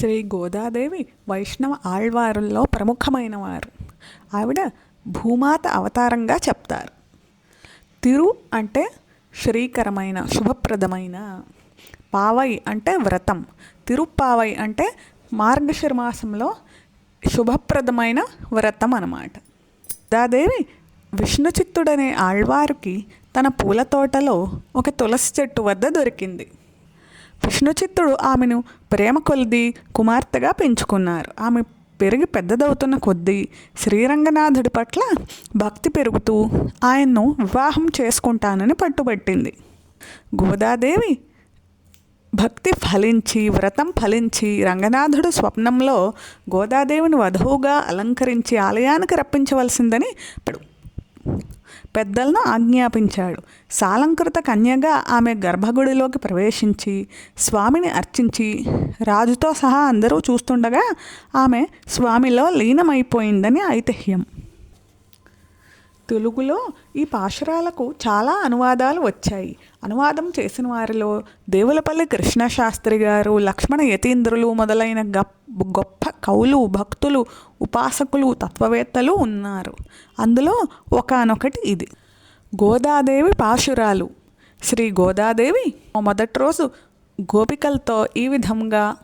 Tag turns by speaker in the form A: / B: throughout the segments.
A: శ్రీ గోదాదేవి వైష్ణవ ఆళ్వారుల్లో ప్రముఖమైన వారు ఆవిడ భూమాత అవతారంగా చెప్తారు. తిరు అంటే శ్రీకరమైన శుభప్రదమైన. పావై అంటే వ్రతం. తిరుప్పావై అంటే మార్గశిర మాసంలో శుభప్రదమైన వ్రతం అన్నమాట. గోదాదేవి విష్ణుచిత్తుడనే ఆళ్వారుకి తన పూల తోటలో ఒక తులసి చెట్టు వద్ద దొరికింది. కృష్ణచిత్తుడు ఆమెను ప్రేమ కొలిది కుమార్తెగా పెంచుకున్నారు. ఆమె పెరిగి పెద్దదవుతున్న కొద్దీ శ్రీరంగనాథుడి పట్ల భక్తి పెరుగుతూ ఆయన్ను వివాహం చేసుకుంటానని పట్టుబట్టింది. గోదాదేవి భక్తి ఫలించి వ్రతం ఫలించి రంగనాథుడు స్వప్నంలో గోదాదేవిని వధువుగా అలంకరించి ఆలయానికి రప్పించవలసిందని పడు పెద్దలను ఆజ్ఞాపించాడు. సాలంకృత కన్యగా ఆమె గర్భగుడిలోకి ప్రవేశించి స్వామిని అర్చించి రాజుతో సహా అందరూ చూస్తుండగా ఆమె స్వామిలో లీనమైపోయిందని ఐతిహ్యం. తెలుగులో ఈ పాశురాలకు చాలా అనువాదాలు వచ్చాయి. అనువాదం చేసిన వారిలో దేవులపల్లి కృష్ణశాస్త్రి గారు లక్ష్మణ యతీంద్రులు మొదలైన గొప్ప గొప్ప కవులు భక్తులు ఉపాసకులు తత్వవేత్తలు ఉన్నారు. అందులో ఒకనొకటి ఇది. గోదాదేవి పాశురాలు. శ్రీ గోదాదేవి మొదటి రోజు గోపికలతో ఈ విధంగా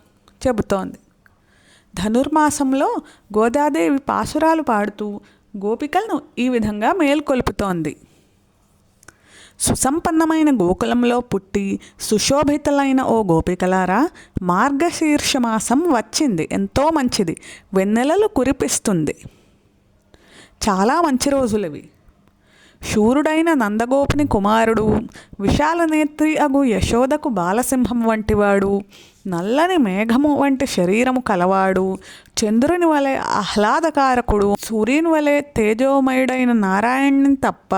A: చెబుతోంది. ధనుర్మాసంలో గోదాదేవి పాసురాలు పాడుతూ గోపికలను ఈ విధంగా మేల్కొల్పుతోంది. సుసంపన్నమైన గోకులంలో పుట్టి సుశోభితలైన ఓ గోపికలారా మార్గశీర్ష మాసం వచ్చింది. ఎంతో మంచిది. వెన్నెలలు కురిపిస్తుంది. చాలా మంచి రోజులవి. శూరుడైన నందగోపుని కుమారుడు విశాలనేత్రి అగు యశోదకు బాలసింహం వంటివాడు నల్లని మేఘము వంటి శరీరము కలవాడు చంద్రుని వలె ఆహ్లాదకారకుడు సూర్యుని వలె తేజోమయుడైన నారాయణ్ని తప్ప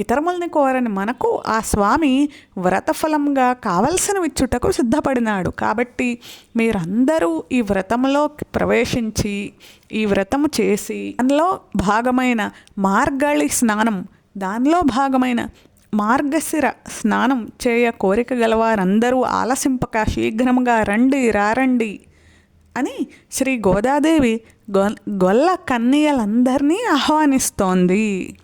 A: ఇతరముల్ని కోరని మనకు ఆ స్వామి వ్రతఫలంగా కావలసిన విచ్చుటకు సిద్ధపడినాడు. కాబట్టి మీరందరూ ఈ వ్రతంలో ప్రవేశించి ఈ వ్రతము చేసి దానిలో భాగమైన మార్గళి స్నానం దానిలో భాగమైన మార్గశిర స్నానం చేయ కోరిక గలవారందరూ ఆలసింపక శీఘ్రముగా రండి రారండి. అని శ్రీ గోదాదేవి గొ గొల్ల కన్నీయలందరినీ ఆహ్వానిస్తోంది.